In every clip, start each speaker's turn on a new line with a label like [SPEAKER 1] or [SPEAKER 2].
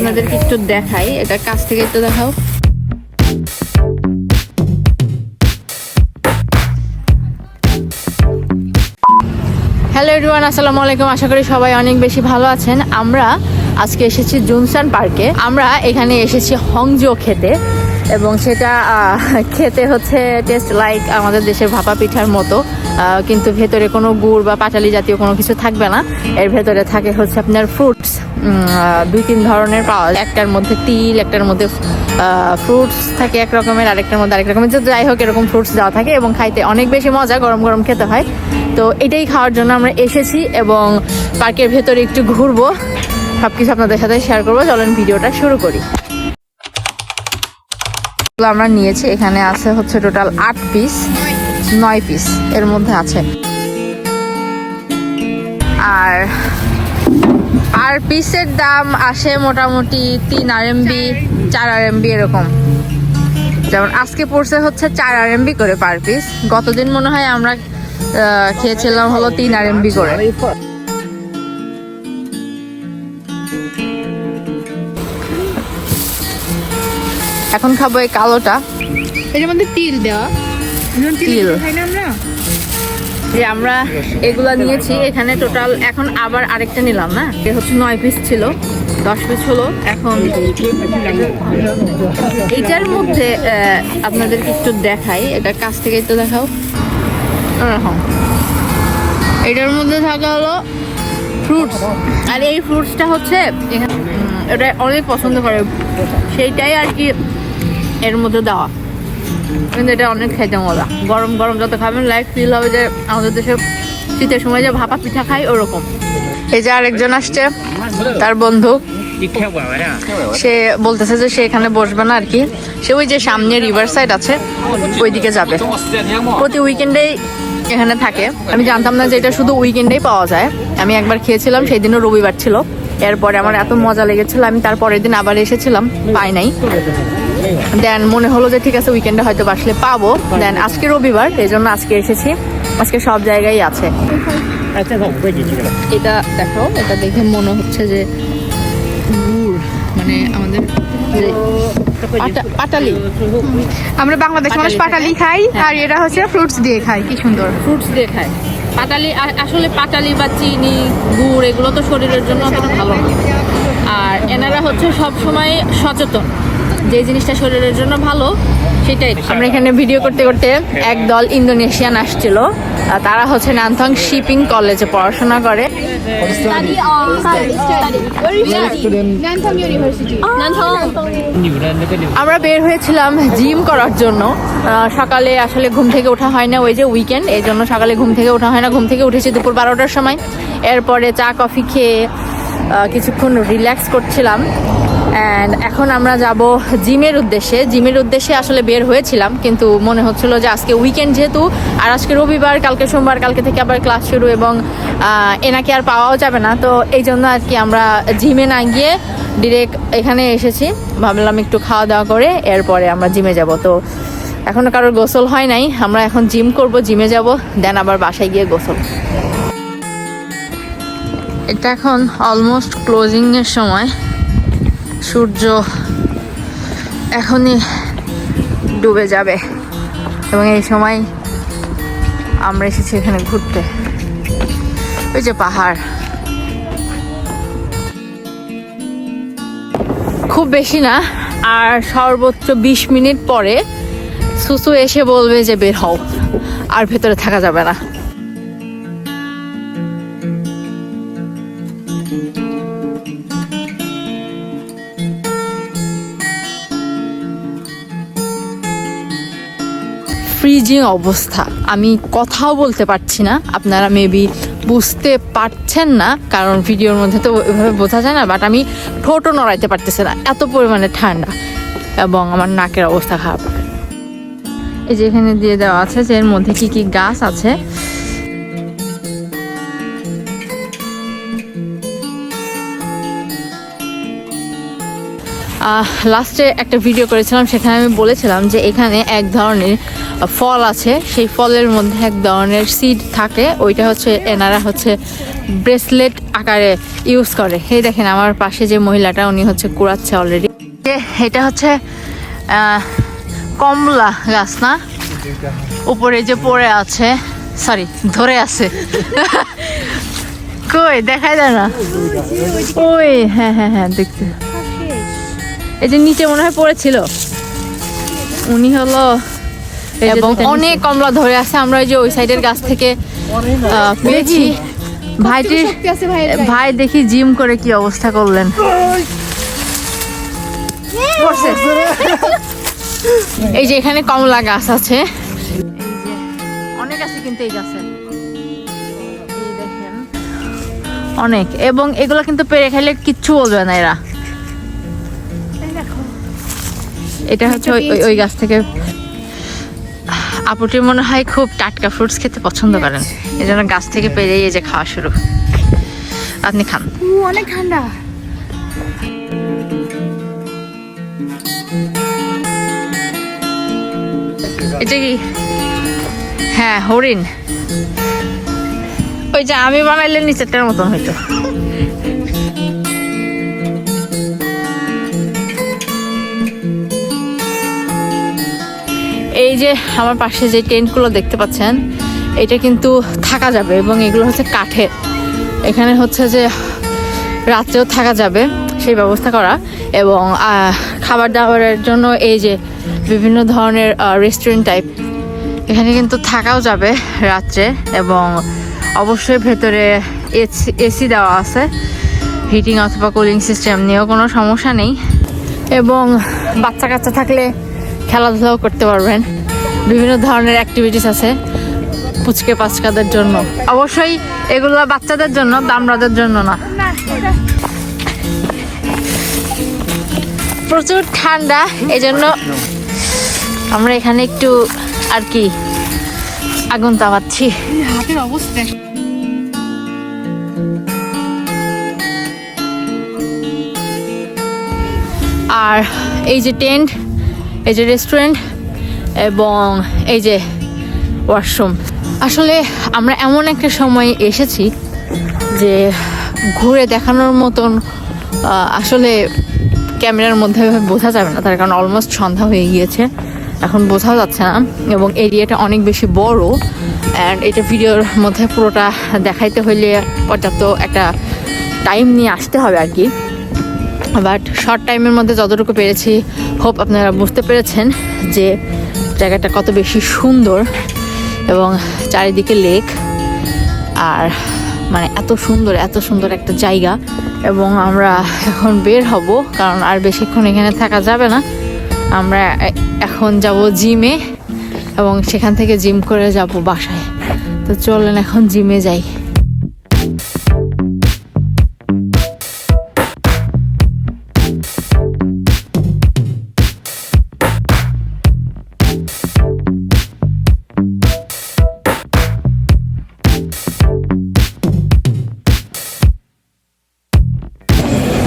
[SPEAKER 1] আপনাদেরকে একটু দেখাই। এটা কাছ থেকে একটু দেখাও। হ্যালো এভরিওয়ান আসসালামু আলাইকুম। আশা করি সবাই অনেক বেশি ভালো আছেন। আমরা আজকে এসেছি জুনসান পার্কে। আমরা এখানে এসেছি হংজো খেতে। এবং সেটা খেতে হচ্ছে টেস্ট লাইক আমাদের দেশের ভাপা পিঠার মতো। কিন্তু ভেতরে কোনো গুড় বা পাটালি জাতীয় কোনো কিছু থাকবে না। এর ভেতরে থাকে হচ্ছে আপনার ফ্রুটস দুই তিন ধরনের পাওয়া যায়। একটার মধ্যে তিল, একটার মধ্যে ফ্রুটস থাকে এক রকমের, আরেকটার মধ্যে আরেক রকমের। যাই হোক, এরকম ফ্রুটস দেওয়া থাকে এবং খাইতে অনেক বেশি মজা, গরম গরম খেতে হয়। তো এটাই খাওয়ার জন্য আমরা এসেছি এবং পার্কের ভেতরে একটু ঘুরবো। সবকিছু আপনাদের সাথে শেয়ার করব। চলেন ভিডিওটা শুরু করি। আমরা নিয়েছি, এখানে আছে হচ্ছে টোটাল আট পিস নয় পিস এর মধ্যে আছে। আর আর পিসের দাম আসে মোটামুটি তিন আর এমবি চার আর এমবি এরকম। যেমন আজকে পড়ছে হচ্ছে চার আর এমবি করে পার পিস গতদিন মনে হয় আমরা খেয়েছিলাম হলো তিন আর এমবি করে। এখন খাব এই কালোটা।
[SPEAKER 2] এটার মধ্যে তিল দেওয়া। তিল। খাই না আমরা?
[SPEAKER 1] যে আমরা এগুলা নিয়েছি এখানে টোটাল এখন আবার আরেকটা নিলাম না? এটা হচ্ছে নয় পিস ছিল দশ পিস হলো এখন এটার মধ্যে আপনাদেরকে একটু দেখাই এটা কাছ থেকে একটু দেখাও। এরকম। এটার মধ্যে থাকা হলো ফ্রুটস আর এই ফ্রুটসটা হচ্ছে এখানে এটা অনেক পছন্দ করে। সেইটাই আর কি এর মধ্যে দেওয়া। কিন্তু এটা অনেক খেতে মজা। গরম গরম যত খাবেন লাইফ ফিল হবে যে আমাদের দেশে শীতের সময় যে ভাপা পিঠা খাই ওরকম। এই যে আরেকজন আসছে, তার বন্ধু। সে বলতেছে যে সে এখানে বসবে না আর কি। সে ওই যে সামনে রিভার সাইড আছে, ওইদিকে যাবে। প্রতি উইকেন্ডেই এখানে থাকে। আমি জানতাম না যে এটা শুধু উইকেন্ডেই পাওয়া যায়। আমি একবার খেয়েছিলাম সেই দিনও রবিবার ছিল। এরপরে আমার এত মজা লেগেছিল, আমি তার পরের দিন আবার এসেছিলাম, পাই নাই। দেন মনে হলো যে ঠিক আছে উইকেন্ডে হয়তো আসলে পাবো। দেন আজকে রবিবার এই জন্য আজকে এসেছি। আজকে সব জায়গায় আছে। এটা দেখো এটা দেখে মনে হচ্ছে যে গুড় মানে আমাদের পাটালি।
[SPEAKER 2] আমরা বাংলাদেশ মানুষ পাটালি খাই আর এরা হচ্ছে ফ্রুটস দিয়ে খাই কি সুন্দর।
[SPEAKER 1] ফ্রুটস দিয়ে খায়। পাটালি আসলে পাটালি বা চিনি গুড় এগুলো তো শরীরের জন্য অতটা ভালো না। আর এনারা হচ্ছে সব সময় সচেতন। যে জিনিসটা শরীরের জন্য ভালো সেটাই। আমরা এখানে ভিডিও করতে করতে এক দল ইন্দোনেশিয়ান আসছিল তারা হচ্ছে নানথং শিপিং কলেজে পড়াশোনা করে। আমরা বের হয়েছিলাম জিম করার জন্য। সকালে আসলে ঘুম থেকে ওঠা হয় না ওই যে উইকেন্ড এই জন্য সকালে ঘুম থেকে ওঠা হয় না। ঘুম থেকে উঠেছি দুপুর বারোটার সময়। এরপরে চা কফি খেয়ে কিছুক্ষণ রিল্যাক্স করছিলাম। অ্যান্ড এখন আমরা যাব জিমের উদ্দেশ্যে। জিমের উদ্দেশ্যে আসলে বের হয়েছিলাম, কিন্তু মনে হচ্ছিল যে আজকে উইকেন্ড যেহেতু, আর আজকে রবিবার, কালকে সোমবার, কালকে থেকে আবার ক্লাস শুরু এবং এনাকে আর পাওয়াও যাবে না। তো এই জন্য আর কি আমরা জিমে না গিয়ে ডিরেক্ট এখানে এসেছি। ভাবলাম একটু খাওয়া দাওয়া করে এরপরে আমরা জিমে যাব। তো এখনও কারোর গোসল হয় নাই। আমরা এখন জিম করব, জিমে যাব, দেন আবার বাসায় গিয়ে গোসল। এটা এখন অলমোস্ট ক্লোজিংয়ের সময়। সূর্য এখনই ডুবে যাবে। এবং এই সময় আমরা এসেছি এখানে ঘুরতে। ওই যে পাহাড়। খুব বেশি না, আর সর্বোচ্চ বিশ মিনিট পরে সুসু এসে বলবে যে বের হও, আর ভেতরে থাকা যাবে না। ফ্রিজিং অবস্থা, আমি কথাও বলতে পারছি না। আপনারা মেবি বুঝতে পারছেন না, কারণ ভিডিওর মধ্যে তো ওইভাবে বোঝা যায় না বাট আমি ঠোঁটও নড়াইতে পারতেছি না, এত পরিমাণে ঠান্ডা এবং আমার নাকের অবস্থা খারাপ। এই যে এখানে দিয়ে দেওয়া আছে যে এর মধ্যে কি কি গাছ আছে লাস্টে একটা ভিডিও করেছিলাম, সেখানে আমি বলেছিলাম যে এখানে এক ধরনের ফল আছে। সেই ফলের মধ্যে এক ধরনের সিড থাকে, ওইটা হচ্ছে, এনারা হচ্ছে ব্রেসলেট আকারে ইউজ করে। এই দেখেন আমার পাশে যে মহিলাটা, উনি হচ্ছে কুড়াচ্ছে অলরেডি এটা হচ্ছে কমলা গাছ না? উপরে যে পড়ে আছে সরি ধরে আছে। কই, দেখাই যায় না? ওই হ্যাঁ হ্যাঁ হ্যাঁ দেখতে। এই যে নিচে মনে হয় পড়েছিল। উনি হলো এবং অনেক কমলা ধরে আছে আমরা ওই যে ওই সাইডের গাছ থেকে পেয়েছি। ভাইটির
[SPEAKER 2] গায়ে।
[SPEAKER 1] ভাই দেখি জিম করে কি অবস্থা করলেন। এই যে এখানে কমলা গাছ আছে। অনেক আছে কিন্তু এই গাছে। অনেক। এবং এগুলো কিন্তু পেরে খাইলে কিচ্ছু বলবে না এরা। এটা হচ্ছে ওই- গাছ থেকে। আপুটির মনে হয় খুব টাটকা ফ্রুটস খেতে পছন্দ করেন। এই জন্য গাছ থেকে পেরে এই যে খাওয়া শুরু। আপনি খান।
[SPEAKER 2] অনেক ঠান্ডা।
[SPEAKER 1] এটা কি? হ্যাঁ হরিণ। ওই যে আমি বানাইলে নিচেরটার মতন হয়তো এই যে আমার পাশে যে টেন্টগুলো দেখতে পাচ্ছেন, এটা কিন্তু থাকা যাবে এবং এগুলো হচ্ছে কাঠের। এখানে হচ্ছে যে রাত্রেও থাকা যাবে সেই ব্যবস্থা করা এবং খাবার দাবারের জন্য এই যে বিভিন্ন ধরনের রেস্টুরেন্ট টাইপ এখানে কিন্তু থাকাও যাবে রাত্রে এবং অবশ্যই ভেতরে এসি দেওয়া আছে। হিটিং অথবা কুলিং সিস্টেম নিয়েও কোনো সমস্যা নেই। এবং বাচ্চা কাচ্চা থাকলে খেলাধুলাও করতে পারবেন। বিভিন্ন ধরনের অ্যাক্টিভিটিস আছে পুচকে পাচকাদের জন্য। অবশ্যই এগুলো বাচ্চাদের জন্য, দামরাদের জন্য না। প্রচুর ঠান্ডা এই জন্য আমরা এখানে একটু আর কি আগুন তাপাচ্ছি আর এই যে টেন্ট, এই যে রেস্টুরেন্ট এবং এই যে ওয়াশরুম আসলে আমরা এমন একটা সময় এসেছি যে ঘুরে দেখানোর মতন আসলে ক্যামেরার মধ্যে বোঝা যাবে না, তার কারণ অলমোস্ট সন্ধ্যা হয়ে গিয়েছে। এখন বোঝা যাচ্ছে না এবং এরিয়াটা অনেক বেশি বড়। অ্যান্ড এটা ভিডিওর মধ্যে পুরোটা দেখাইতে হইলে পর্যাপ্ত একটা টাইম নিয়ে আসতে হবে আর কি। বাট শর্ট টাইমের মধ্যে যতটুকু পেরেছি হোপ আপনারা বুঝতে পেরেছেন যে জায়গাটা কত বেশি সুন্দর এবং চারিদিকে লেক আর মানে এত সুন্দর এত সুন্দর একটা জায়গা। এবং আমরা এখন বের হব, কারণ আর বেশিক্ষণ এখানে থাকা যাবে না। আমরা এখন যাব জিমে এবং সেখান থেকে জিম করে যাব বাসায়। তো চলেন এখন জিমে যাই।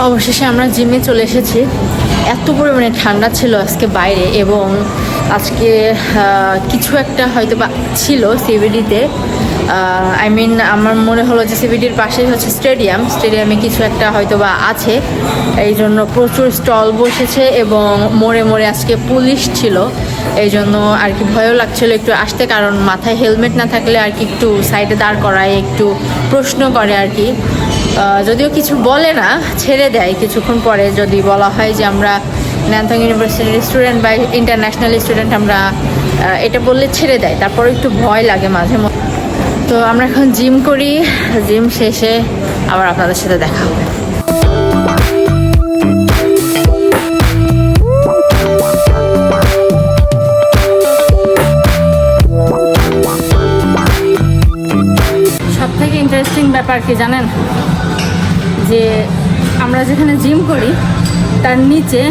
[SPEAKER 1] অবশেষে আমরা জিমে চলে এসেছি। এত পরিমাণে ঠান্ডা ছিল আজকে বাইরে এবং আজকে কিছু একটা হয়তো বা ছিল সিবিডিতে আই মিন আমার মনে হলো যে সিবিডির পাশেই হচ্ছে স্টেডিয়াম। স্টেডিয়ামে কিছু একটা হয়তো বা আছে। এই জন্য প্রচুর স্টল বসেছে এবং মোড়ে মোড়ে আজকে পুলিশ ছিল। এই জন্য আর কি ভয়ও লাগছিল একটু আসতে, কারণ মাথায় হেলমেট না থাকলে আর কি একটু সাইডে দাঁড় করায়, একটু প্রশ্ন করে আর কি। যদিও কিছু বলে না, ছেড়ে দেয়। কিছুক্ষণ পরে যদি বলা হয় যে আমরা ন্যানথং ইউনিভার্সিটির স্টুডেন্ট বা ইন্টারন্যাশনাল স্টুডেন্ট আমরা এটা বললে ছেড়ে দেয়। তারপরে একটু ভয় লাগে মাঝে মধ্যে। তো আমরা এখন জিম করি। জিম শেষে আবার আপনাদের সাথে দেখা হবে। ইন্টারেস্টিং ব্যাপার কি জানেন? যে আমরা যেখানে জিম করি, তার নিচে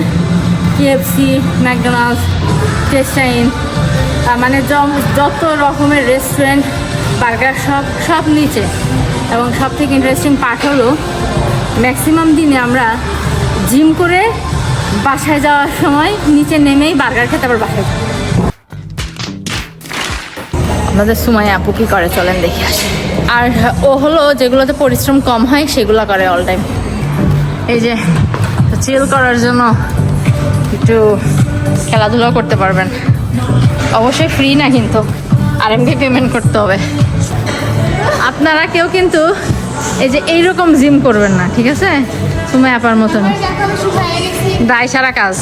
[SPEAKER 1] কেএফসি ম্যাকডোনাল্ডস টেস্টাইন মানে যত রকমের রেস্টুরেন্ট বার্গার সব সব নিচে। এবং সব থেকে ইন্টারেস্টিং পার্ট হলো ম্যাক্সিমাম দিনে আমরা জিম করে বাসায় যাওয়ার সময় নিচে নেমেই বার্গার খেতে আবার বাসায় যাই। আপনাদের সময় আপু কি করে? চলেন দেখি আসি। আর ও হলো যেগুলোতে পরিশ্রম কম হয় সেগুলো করে অল টাইম এই যে চিল করার জন্য একটু খেলাধুলা করতে পারবেন। অবশ্যই ফ্রি না কিন্তু আর এমকে পেমেন্ট করতে হবে। আপনারা কেউ কিন্তু এই যে এইরকম জিম করবেন না ঠিক আছে? সময় আপার মতন। দায় সারা কাজ।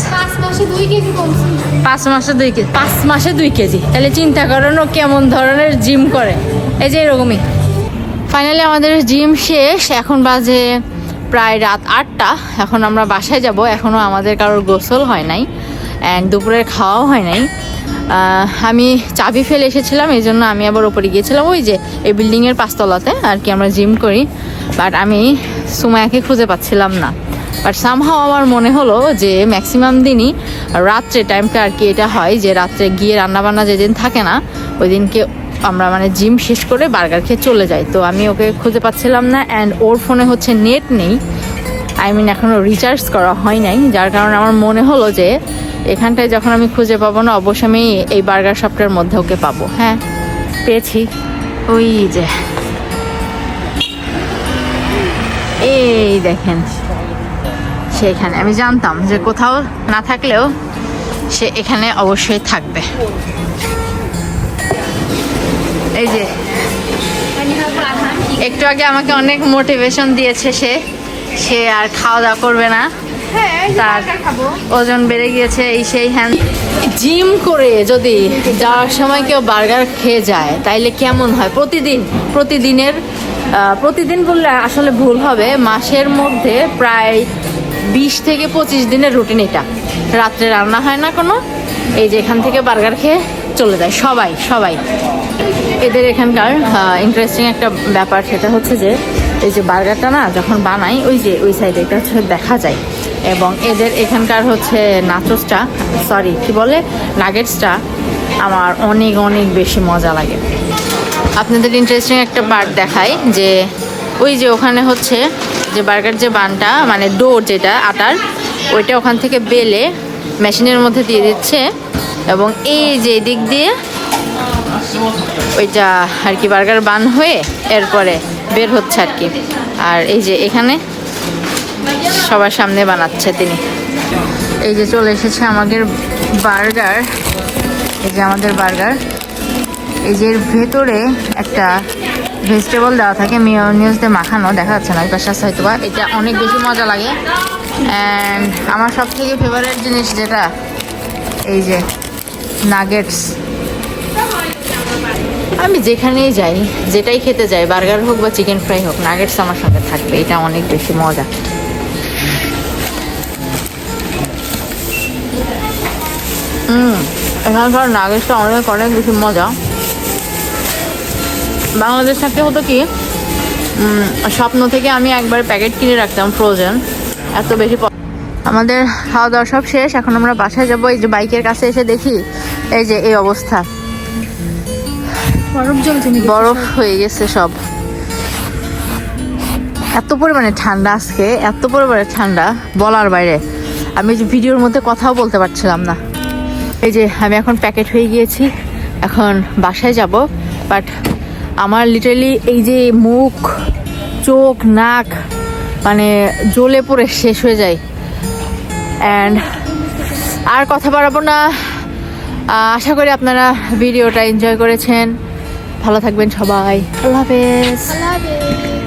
[SPEAKER 2] পাঁচ মাসে দুই কেজি
[SPEAKER 1] পাঁচ মাসে দুই কেজি। তাহলে চিন্তা করেন ও কেমন ধরনের জিম করে। এই যে এরকমই। ফাইনালি আমাদের জিম শেষ। এখন বাজে প্রায় রাত আটটা। এখন আমরা বাসায় যাব। এখনও আমাদের কারোর গোসল হয় নাই। অ্যান্ড দুপুরের খাওয়াও হয় নাই। আমি চাবি ফেলে এসেছিলাম, এই জন্য আমি আবার ওপরে গিয়েছিলাম। ওই যে, এই বিল্ডিংয়ের পাঁচতলাতে আর কি আমরা জিম করি। বাট আমি সুমায়াকে খুঁজে পাচ্ছিলাম না। বাট সামহাও আমার মনে হলো যে ম্যাক্সিমাম দিনই রাত্রে টাইমটা আর কি এটা হয় যে রাত্রে গিয়ে রান্নাবান্না যেদিন থাকে না, ওই দিনকে আমরা মানে জিম শেষ করে বার্গার খেয়ে চলে যাই। তো আমি ওকে খুঁজে পাচ্ছিলাম না অ্যান্ড ওর ফোনে হচ্ছে নেট নেই। আই মিন এখনও রিচার্জ করা হয় নাই। যার কারণে আমার মনে হলো যে এখানটায় যখন আমি খুঁজে পাবো না, অবশ্যই আমি এই বার্গার শপটার মধ্যে ওকে পাবো। হ্যাঁ পেয়েছি। ওই যে। এই দেখেন। সেখানে আমি জানতাম যে কোথাও না থাকলেও সে এখানে অবশ্যই থাকবে। এই যে একটু আগে আমাকে অনেক মোটিভেশন দিয়েছে সে। সে আর খাওয়া দাওয়া করবে না।
[SPEAKER 2] হ্যাঁ
[SPEAKER 1] তার ওজন বেড়ে গিয়েছে এই সেই হ্যান জিম করে যদি যাওয়ার সময় কেউ বার্গার খেয়ে যায় তাইলে কেমন হয়? প্রতিদিন প্রতিদিনের প্রতিদিন বললে আসলে ভুল হবে। মাসের মধ্যে প্রায় বিশ থেকে পঁচিশ দিনের রুটিন এটা। রাত্রে রান্না হয় না কোনো, এই যে এখান থেকে বার্গার খেয়ে চলে যায় সবাই সবাই। এদের এখানকার ইন্টারেস্টিং একটা ব্যাপার সেটা হচ্ছে যে, এই যে বার্গারটা না যখন বানাই, ওই যে ওই সাইডে এটা হচ্ছে দেখা যায়। এবং এদের এখানকার হচ্ছে নাচোসটা সরি কি বলে? নাগেটসটা আমার অনেক অনেক বেশি মজা লাগে। আপনাদের ইন্টারেস্টিং একটা পার্ট দেখাই যে, ওই যে ওখানে হচ্ছে যে বার্গার যে বানটা মানে ডো যেটা, আটার, ওইটা ওখান থেকে বেলে মেশিনের মধ্যে দিয়ে দিচ্ছে। এবং এই যে দিক দিয়ে ওইটা আর কি বার্গার বান হয়ে এরপরে বের হচ্ছে আর কি। আর এই যে এখানে সবার সামনে বানাচ্ছে তিনি। এই যে চলে এসেছে আমাদের বার্গার। এই যে আমাদের বার্গার। এই যে ভেতরে একটা ভেজিটেবল দেওয়া থাকে মিওনিউজ দিয়ে মাখানো, দেখা যাচ্ছে না আছে হয়তো বা এটা অনেক বেশি মজা লাগে। অ্যান্ড আমার সব থেকে ফেভারিট জিনিস যেটা, এই যে নাগেটস আমি যেখানেই যাই, যেটাই খেতে যাই, বার্গার হোক বা চিকেন ফ্রাই হোক নাগেটস আমার সাথে থাকবে, এটা অনেক বেশি মজা। হুম এখানকার নাগেটসটা অনেক অনেক বেশি মজা। বাংলাদেশ থাকতে হতো কি স্বপ্ন থেকে আমি একবার প্যাকেট কিনে রাখতাম ফ্রোজেন এত বেশি আমাদের খাওয়া দাওয়া সব শেষ এখন আমরা বাসায় যাব এই যে বাইকের কাছে এসে দেখি এই যে এই অবস্থা।
[SPEAKER 2] বরফ
[SPEAKER 1] বরফ হয়ে গেছে সব। এত পরিমাণে ঠান্ডা আজকে এত পরিমাণে ঠান্ডা বলার বাইরে। আমি যে ভিডিওর মধ্যে কথাও বলতে পারছিলাম না। এই যে আমি এখন প্যাকেট হয়ে গিয়েছি এখন বাসায় যাব বাট আমার লিটারালি এই যে মুখ, চোখ, নাক মানে জ্বলে পড়ে শেষ হয়ে যায়। অ্যান্ড আর কথা বাড়াবো না। আশা করি আপনারা ভিডিওটা এনজয় করেছেন। ভালো থাকবেন সবাই। আল্লাহ
[SPEAKER 2] আল্লাহ হাফেজ।